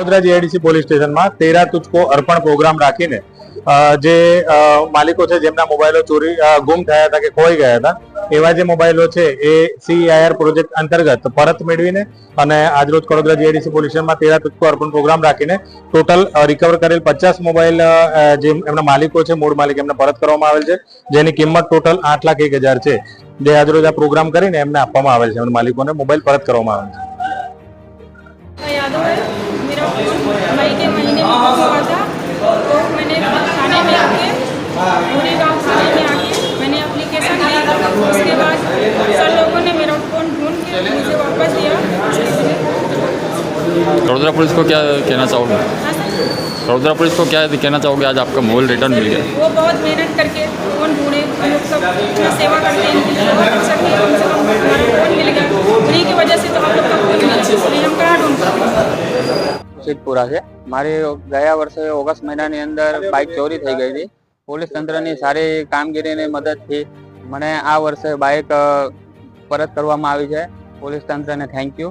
Vadodara GIDC police સ્ટેશનમાં તેરા તુચકો અર્પણ programme રાખીને જે માલિકો છે જેમના મોબાઈલો ચોરી ગુમ થયા હતા કે ખોઈ ગયા હતા, એવા જે મોબાઈલો છે એ સીઆઈઆર પ્રોજેક્ટ અંતર્ગત પરત મેળવીને અને આજરોજ કડોદરા જીઆઈડીસી પોલીસ સ્ટેશનમાં તેરા તુચકો અર્પણ પ્રોગ્રામ રાખીને ટોટલ રિકવર કરેલ પચાસ મોબાઈલ જે એમના માલિકો છે, મૂળ માલિક એમને પરત કરવામાં આવેલ છે, જેની કિંમત ટોટલ આઠ લાખ એક હજાર છે. જે આજરોજ આ પ્રોગ્રામ કરીને એમને આપવામાં આવેલ છે, એમના માલિકોને મોબાઈલ પરત કરવામાં આવે છે. यादव है। मेरा फ़ोन मई के महीने में गुम हुआ था। तो मैंने थाने में आके पूरे गाँव थाने में आके मैंने एप्लीकेशन दी उसके बाद सर लोगों ने मेरा फ़ोन ढूंढ के मुझे वापस दिया। वडोदरा पुलिस को क्या कहना चाहोगे? हाँ वडोदरा पुलिस को क्या कहना चाहोगे? आज आपका मोबाइल रिटर्न मिल गया। वो बहुत मेहनत करके फ़ोन ढूंढे। हम लोग सब सेवा करते हैं। સિદ્ધપુરા છે. મારી ગયા વર્ષે ઓગસ્ટ મહિનાની અંદર બાઇક ચોરી થઈ ગઈ હતી. પોલીસ તંત્રની સારી કામગીરીની મદદથી મને આ વર્ષે બાઇક પરત કરવામાં આવી છે. પોલીસ તંત્રને થેન્ક યુ